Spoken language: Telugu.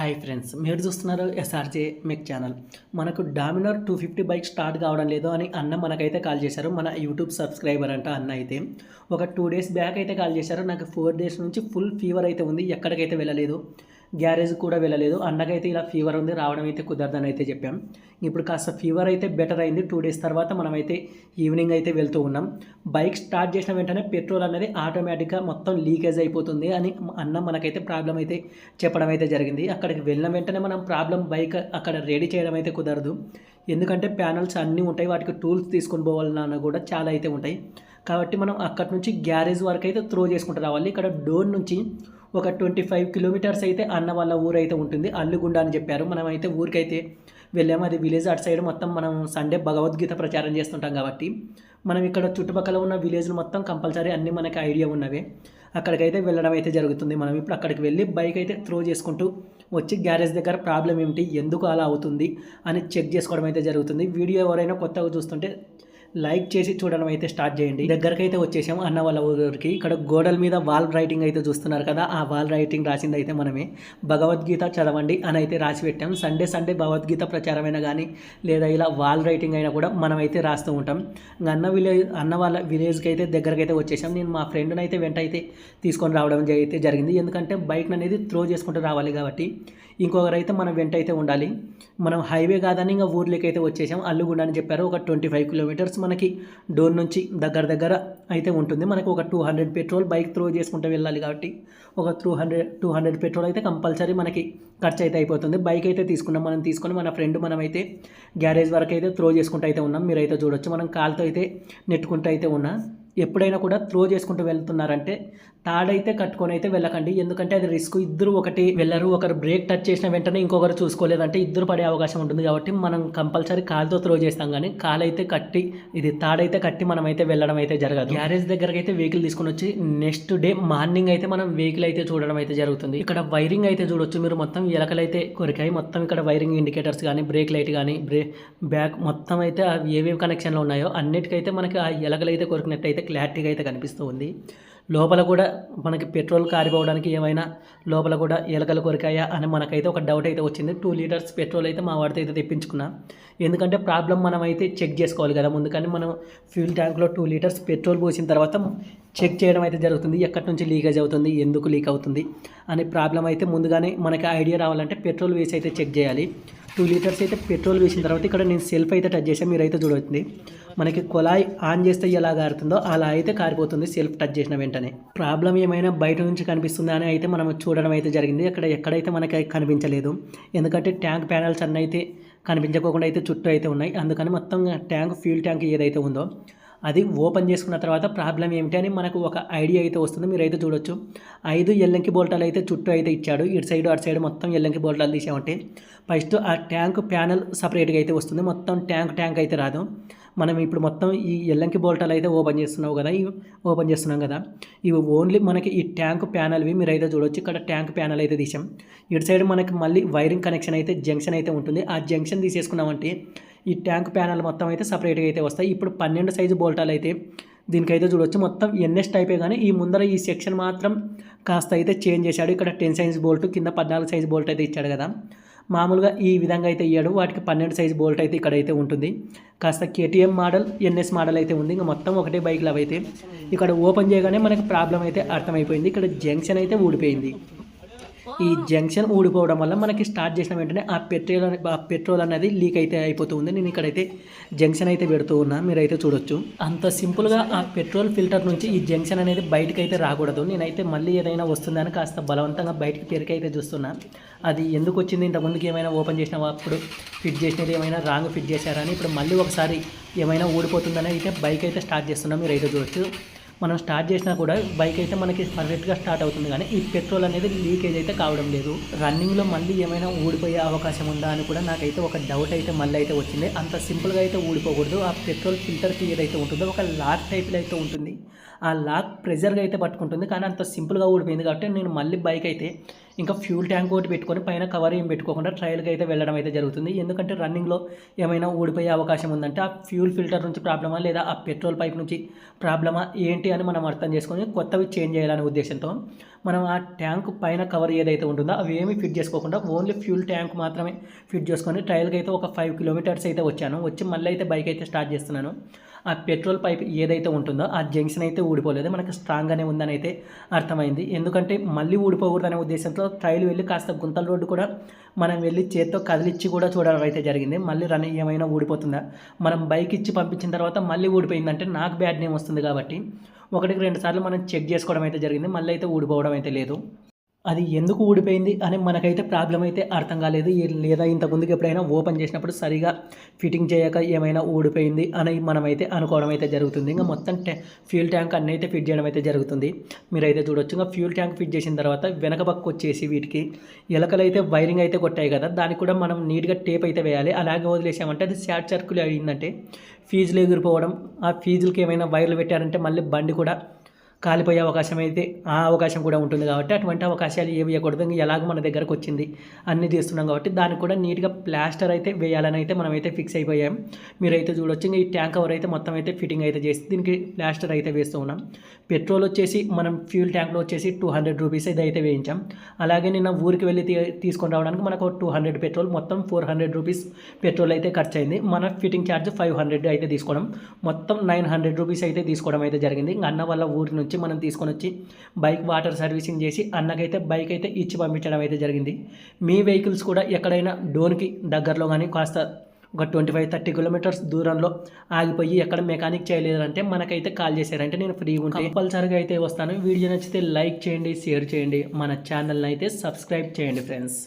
హాయ్ ఫ్రెండ్స్ మీరు చూస్తున్నారు ఎస్ఆర్జే మెక్ ఛానల్. మనకు Dominar two fifty bike start కావడం లేదు అని అన్న మనకైతే కాల్ చేశారు. మన యూట్యూబ్ సబ్స్క్రైబర్ అంట అన్న అయితే. ఒక టూ డేస్ బ్యాక్ అయితే కాల్ చేశారు. నాకు ఫోర్ డేస్ నుంచి ఫుల్ ఫీవర్ అయితే ఉంది. ఎక్కడికైతే వెళ్ళలేదు. గ్యారేజ్ కూడా వెళ్ళలేదు. అన్నకైతే ఇలా ఫీవర్ ఉంది. రావడం అయితే కుదరదని అయితే చెప్పాం. ఇప్పుడు కాస్త ఫీవర్ అయితే బెటర్ అయింది. టూ డేస్ తర్వాత మనమైతే ఈవినింగ్ అయితే వెళ్తూ ఉన్నాం. బైక్ స్టార్ట్ చేసిన వెంటనే పెట్రోల్ అనేది ఆటోమేటిక్గా మొత్తం లీకేజ్ అయిపోతుంది అని అన్న మనకైతే ప్రాబ్లం అయితే చెప్పడం అయితే జరిగింది. అక్కడికి వెళ్ళిన వెంటనే మనం ప్రాబ్లం బైక్ అక్కడ రెడీ చేయడం అయితే కుదరదు. ఎందుకంటే ప్యానల్స్ అన్నీ ఉంటాయి. వాటికి టూల్స్ తీసుకొని పోవాలన్నా కూడా చాలా అయితే ఉంటాయి. కాబట్టి మనం అక్కడి నుంచి గ్యారేజ్ వరకు అయితే త్రో చేసుకుంటూ రావాలి. ఇక్కడ డోర్ నుంచి ఒక ట్వంటీ ఫైవ్ కిలోమీటర్స్ అయితే అన్న వాళ్ళ ఊరు అయితే ఉంటుంది. అల్లుగుండ అని చెప్పారు. మనమైతే ఊరికైతే వెళ్ళాము. అది విలేజ్ అటు సైడ్ మొత్తం మనం సండే భగవద్గీత ప్రచారం చేస్తుంటాం కాబట్టి మనం ఇక్కడ చుట్టుపక్కల ఉన్న విలేజ్లు మొత్తం కంపల్సరీ అన్నీ మనకి ఐడియా ఉన్నవే. అక్కడికైతే వెళ్ళడం అయితే జరుగుతుంది. మనం ఇప్పుడు అక్కడికి వెళ్ళి బైక్ అయితే త్రో చేసుకుంటూ వచ్చి గ్యారేజ్ దగ్గర ప్రాబ్లం ఏమిటి? ఎందుకు అలా అవుతుంది? అని చెక్ చేసుకోవడం అయితే జరుగుతుంది. వీడియో ఎవరైనా కొత్తగా చూస్తుంటే లైక్ చేసి చూడడం అయితే స్టార్ట్ చేయండి. దగ్గరకు అయితే వచ్చేసాము. అన్న వాళ్ళ ఊరికి. ఇక్కడ గోడల మీద వాల్ రైటింగ్ అయితే చూస్తున్నారు కదా. ఆ వాల్ రైటింగ్ రాసింది అయితే మనమే. భగవద్గీత చదవండి అని అయితే రాసి పెట్టాం. సండే సండే భగవద్గీత ప్రచారమైనా కానీ లేదా ఇలా వాల్ రైటింగ్ అయినా కూడా మనం అయితే రాస్తూ ఉంటాం. అన్న విలేజ్ అన్న వాళ్ళ విలేజ్కి అయితే దగ్గరకు అయితే వచ్చేసాం. నేను మా ఫ్రెండ్ని అయితే వెంట అయితే తీసుకొని రావడం అయితే జరిగింది. ఎందుకంటే బైక్ అనేది త్రో చేసుకుంటూ రావాలి కాబట్టి ఇంకొకరైతే మనం వెంట అయితే ఉండాలి. మనం హైవే కాదని ఇంకా ఊర్లోకి అయితే వచ్చేసాం. అల్లుగుండ అని చెప్పారు. ఒక ట్వంటీ ఫైవ్ కిలోమీటర్స్ మనకి డోర్ నుంచి దగ్గర దగ్గర అయితే ఉంటుంది. మనకు ఒక two hundred petrol bike throw చేసుకుంటూ వెళ్ళాలి కాబట్టి ఒక two hundred two hundred petrol అయితే కంపల్సరీ మనకి ఖర్చు అయితే అయిపోతుంది. బైక్ అయితే తీసుకున్నాం. మనం తీసుకొని మన ఫ్రెండ్ మనం అయితే గ్యారేజ్ వరకు అయితే త్రో చేసుకుంటూ అయితే ఉన్నాం. మీరైతే చూడొచ్చు. మనం కాల్తో అయితే నెట్టుకుంటూ అయితే ఉన్నాం. ఎప్పుడైనా కూడా త్రో చేసుకుంటూ వెళ్తున్నారంటే తాడైతే కట్టుకొని అయితే వెళ్ళకండి. ఎందుకంటే అది రిస్క్ ఇద్దరు ఒకటి వెళ్ళరు. ఒకరు బ్రేక్ టచ్ చేసిన వెంటనే ఇంకొకరు చూసుకోలేదంటే ఇద్దరు పడే అవకాశం ఉంటుంది కాబట్టి మనం కంపల్సరీ కాలుతో త్రో చేస్తాం కానీ కాలు అయితే కట్టి ఇది తాడైతే కట్టి మనం అయితే వెళ్ళడం అయితే జరగదు. గ్యారేజ్ దగ్గరకి అయితే వెహికల్ తీసుకొని వచ్చి నెక్స్ట్ డే మార్నింగ్ అయితే మనం వెహికల్ అయితే చూడడం అయితే జరుగుతుంది. ఇక్కడ వైరింగ్ అయితే చూడొచ్చు మీరు మొత్తం. ఎలకలైతే కొరికాయి. మొత్తం ఇక్కడ వైరింగ్ ఇండికేటర్స్ కానీ బ్రేక్ లైట్ కానీ బ్రేక్ బ్యాక్ మొత్తం అయితే అవి ఏవేవి కనెక్షన్లో ఉన్నాయో అన్నిటికైతే మనకి ఆ ఎలకలైతే అయితే క్లారిటీగా అయితే కనిపిస్తూ ఉంది. లోపల కూడా మనకి పెట్రోల్ కారిపోవడానికి ఏమైనా లోపల కూడా ఎలకలు కొరికాయా అని మనకైతే ఒక డౌట్ అయితే వచ్చింది. టూ లీటర్స్ పెట్రోల్ అయితే మా వాడితో అయితే తెప్పించుకున్నా. ఎందుకంటే ప్రాబ్లం మనం అయితే చెక్ చేసుకోవాలి కదా. ముందుకని మనం ఫ్యూల్ ట్యాంక్లో టూ లీటర్స్ పెట్రోల్ పోసిన తర్వాత చెక్ చేయడం అయితే జరుగుతుంది. ఎక్కడి నుంచి లీకేజ్ అవుతుంది? ఎందుకు లీక్ అవుతుంది? అనే ప్రాబ్లం అయితే ముందుగానే మనకి ఐడియా రావాలంటే పెట్రోల్ వేసి అయితే చెక్ చేయాలి. టూ లీటర్స్ అయితే పెట్రోల్ వేసిన తర్వాత ఇక్కడ నేను సెల్ఫ్ అయితే టచ్ చేసాను మీరైతే చూడవుతుంది మనకి కుళాయి ఆన్ చేస్తే ఎలా కారుతుందో అలా అయితే కారిపోతుంది సెల్ఫ్ టచ్ చేసిన వెంటనే. ప్రాబ్లం ఏమైనా బయట నుంచి కనిపిస్తుందా అని అయితే మనం చూడడం అయితే జరిగింది. అక్కడ ఎక్కడైతే మనకి కనిపించలేదు. ఎందుకంటే ట్యాంక్ ప్యానల్స్ అన్నీ అయితే కనిపించకోకుండా అయితే చుట్టూ అయితే ఉన్నాయి. అందుకని మొత్తం ట్యాంక్ ఫ్యూల్ ట్యాంక్ ఏదైతే ఉందో అది ఓపెన్ చేసుకున్న తర్వాత ప్రాబ్లం ఏమిటి అని మనకు ఒక ఐడియా అయితే వస్తుంది. మీరైతే చూడొచ్చు. ఐదు ఎల్లంకి బోల్టాలు అయితే చుట్టూ అయితే ఇచ్చాడు. ఇటు సైడ్ అటు సైడ్ మొత్తం ఎల్లంకి బోల్టాలు తీసామంటే ఫస్ట్ ఆ ట్యాంక్ ప్యానల్ సపరేట్గా అయితే వస్తుంది. మొత్తం ట్యాంక్ ట్యాంక్ అయితే రాదు. మనం ఇప్పుడు మొత్తం ఈ ఎల్లంకి బోల్టాలు అయితే ఓపెన్ చేస్తున్నావు కదా ఇవి ఓపెన్ చేస్తున్నాం కదా ఇవి ఓన్లీ మనకి ఈ ట్యాంక్ ప్యానల్వి మీరు అయితే చూడొచ్చు. ఇక్కడ ట్యాంక్ ప్యానల్ అయితే తీసాం. ఇటు సైడ్ మనకి మళ్ళీ వైరింగ్ కనెక్షన్ అయితే జంక్షన్ అయితే ఉంటుంది. ఆ జంక్షన్ తీసేసుకున్నామంటే ఈ ట్యాంక్ ప్యానల్ మొత్తం అయితే సపరేట్గా అయితే వస్తాయి. ఇప్పుడు పన్నెండు సైజు బోల్టాలు అయితే దీనికైతే చూడొచ్చు. మొత్తం ఎన్ఎస్ టైపే కానీ ఈ ముందర ఈ సెక్షన్ మాత్రం కాస్త అయితే చేంజ్ చేశాడు. ఇక్కడ టెన్ సైజ్ బోల్ట్ కింద పద్నాలుగు సైజ్ బోల్ట్ అయితే ఇచ్చాడు కదా. మామూలుగా ఈ విధంగా అయితే ఇయ్యాడు. వాటికి పన్నెండు సైజ్ బోల్ట్ అయితే ఇక్కడైతే ఉంటుంది. కాస్త కేటీఎం మోడల్ ఎన్ఎస్ మోడల్ అయితే ఉంది. ఇంకా మొత్తం ఒకటే బైక్లు అవైతే ఇక్కడ ఓపెన్ చేయగానే మనకి ప్రాబ్లం అయితే అర్థమైపోయింది. ఇక్కడ జంక్షన్ అయితే ఊడిపోయింది. ఈ జంక్షన్ ఊడిపోవడం వల్ల మనకి స్టార్ట్ చేసిన వెంటనే ఆ పెట్రోల్ ఆ పెట్రోల్ అనేది లీక్ అయితే అయిపోతుంది. నేను ఇక్కడైతే జంక్షన్ అయితే పెడుతూ ఉన్నా. మీరైతే చూడొచ్చు. అంత సింపుల్గా ఆ పెట్రోల్ ఫిల్టర్ నుంచి ఈ జంక్షన్ అనేది బయటకు అయితే రాకూడదు. నేనైతే మళ్ళీ ఏదైనా వస్తుందని కాస్త బలవంతంగా బయటకు అయితే చూస్తున్నా. అది ఎందుకు వచ్చింది? ఇంత ఏమైనా ఓపెన్ చేసిన అప్పుడు ఫిట్ చేసినది ఏమైనా రాంగ్ ఫిట్ చేశారని ఇప్పుడు మళ్ళీ ఒకసారి ఏమైనా ఊడిపోతుందని అయితే బైక్ అయితే స్టార్ట్ చేస్తున్నా. మీరైతే చూడొచ్చు. మనం స్టార్ట్ చేసినా కూడా బైక్ అయితే మనకి పర్ఫెక్ట్గా స్టార్ట్ అవుతుంది. కానీ ఈ పెట్రోల్ అనేది లీకేజ్ అయితే కావడం లేదు. రన్నింగ్లో మళ్ళీ ఏమైనా ఊడిపోయే అవకాశం ఉందా అని కూడా నాకైతే ఒక డౌట్ అయితే మళ్ళీ అయితే వచ్చింది. అంత సింపుల్గా అయితే ఊడిపోకూడదు. ఆ పెట్రోల్ ఫిల్టర్కి ఏదైతే ఉంటుందో ఒక లాక్ టైప్లో అయితే ఉంటుంది. ఆ లాక్ ప్రెజర్గా అయితే పట్టుకుంటుంది. కానీ అంత సింపుల్గా ఊడిపోయింది కాబట్టి నేను మళ్ళీ బైక్ అయితే ఇంకా ఫ్యూల్ ట్యాంక్ ఒకటి పెట్టుకొని పైన కవర్ ఏం పెట్టుకోకుండా ట్రయల్కి అయితే వెళ్ళడం అయితే జరుగుతుంది. ఎందుకంటే రన్నింగ్లో ఏమైనా ఊడిపోయే అవకాశం ఉందంటే ఆ ఫ్యూల్ ఫిల్టర్ నుంచి ప్రాబ్లమా లేదా ఆ పెట్రోల్ పైప్ నుంచి ప్రాబ్లమా ఏంటి అని మనం అర్థం చేసుకొని కొత్తవి చేంజ్ చేయాలనే ఉద్దేశంతో మనం ఆ ట్యాంక్ పైన కవర్ ఏదైతే ఉంటుందో అవి ఏమీ ఫిట్ చేసుకోకుండా ఓన్లీ ఫ్యూల్ ట్యాంక్ మాత్రమే ఫిట్ చేసుకొని ట్రయల్కి అయితే ఒక ఫైవ్ కిలోమీటర్స్ అయితే వచ్చాను. వచ్చి మళ్ళీ అయితే బైక్ అయితే స్టార్ట్ చేస్తున్నాను. ఆ పెట్రోల్ పైప్ ఏదైతే ఉంటుందో ఆ జంక్షన్ అయితే ఊడిపోలేదు. మనకి స్ట్రాంగ్గానే ఉందని అయితే అర్థమైంది. ఎందుకంటే మళ్ళీ ఊడిపోకూడదనే ఉద్దేశంతో ట్రైల్ వెళ్ళి కాస్త గుంతల రోడ్డు కూడా మనం వెళ్ళి చేత్తో కదిలిచ్చి కూడా చూడడం అయితే జరిగింది. మళ్ళీ రన్ ఏమైనా ఊడిపోతుందా? మనం బైక్ ఇచ్చి పంపించిన తర్వాత మళ్ళీ ఊడిపోయిందంటే నాకు బ్యాడ్ నేమ్ వస్తుంది కాబట్టి ఒకటికి రెండు సార్లు మనం చెక్ చేసుకోవడం అయితే జరిగింది. మళ్ళీ అయితే ఊడిపోవడం అయితే లేదు. అది ఎందుకు ఊడిపోయింది అని మనకైతే ప్రాబ్లం అయితే అర్థం కాలేదు. లేదా ఇంతకుముందుకు ఎప్పుడైనా ఓపెన్ చేసినప్పుడు సరిగా ఫిట్టింగ్ చేయక ఏమైనా ఊడిపోయింది అని మనమైతే అనుకోవడం అయితే జరుగుతుంది. ఇంకా మొత్తం ఫ్యూల్ ట్యాంక్ అన్నీ అయితే ఫిట్ చేయడం అయితే జరుగుతుంది. మీరైతే చూడొచ్చు. ఇంకా ఫ్యూల్ ట్యాంక్ ఫిట్ చేసిన తర్వాత వెనక పక్క వచ్చేసి వీటికి ఎలకలు అయితే వైరింగ్ అయితే కొట్టాయి కదా దానికి కూడా మనం నీట్గా టేప్ అయితే వేయాలి. అలాగే వదిలేసామంటే అది షార్ట్ సర్క్యులర్ అయిందంటే ఫీజులు ఎగిరిపోవడం ఆ ఫీజులకి ఏమైనా వైర్లు పెట్టారంటే మళ్ళీ బండి కూడా కాలిపోయే అవకాశం అయితే ఆ అవకాశం కూడా ఉంటుంది కాబట్టి అటువంటి అవకాశాలు ఏవి ఇవ్వకూడదు. ఎలాగో మన దగ్గరకు వచ్చింది. అన్నీ తీస్తున్నాం కాబట్టి దానికి కూడా నీట్గా ప్లాస్టర్ అయితే వేయాలని అయితే మనమైతే ఫిక్స్ అయిపోయాం. మీరైతే చూడొచ్చు. ఇంకా ఈ ట్యాంక్ కవర్ అయితే మొత్తం అయితే ఫిట్టింగ్ అయితే చేసి దీనికి ప్లాస్టర్ అయితే వేస్తూ ఉన్నాం. పెట్రోల్ వచ్చేసి మనం ఫ్యూల్ ట్యాంక్లో వచ్చేసి టూ హండ్రెడ్ రూపీస్ అయితే అయితే వేయించాం. అలాగే నిన్న ఊరికి వెళ్ళి తీసుకొని రావడానికి మనకు టూ హండ్రెడ్ పెట్రోల్ మొత్తం ఫోర్ హండ్రెడ్ రూపీస్ పెట్రోల్ అయితే ఖర్చు అయింది మన ఫిట్టింగ్ ఛార్జ్ ఫైవ్ హండ్రెడ్ అయితే తీసుకోవడం. మొత్తం నైన్ హండ్రెడ్ రూపీస్ అయితే తీసుకోవడం అయితే జరిగింది. అన్న వాళ్ళ ఊరి నుంచి మనం తీసుకొని వచ్చి బైక్ వాటర్ సర్వీసింగ్ చేసి అన్నకైతే బైక్ అయితే ఇచ్చి పంపించడం అయితే జరిగింది. మీ వెహికల్స్ కూడా ఎక్కడైనా డోన్కి దగ్గరలో కానీ కాస్త ఒక ట్వంటీ ఫైవ్ థర్టీ కిలోమీటర్స్ దూరంలో ఆగిపోయి ఎక్కడ మెకానిక్ చేయలేదంటే మనకైతే కాల్ చేశారంటే నేను ఫ్రీగా ఉంటే కంపల్సరీగా అయితే వస్తాను. వీడియో నచ్చితే లైక్ చేయండి షేర్ చేయండి. మన ఛానల్ని అయితే సబ్స్క్రైబ్ చేయండి ఫ్రెండ్స్.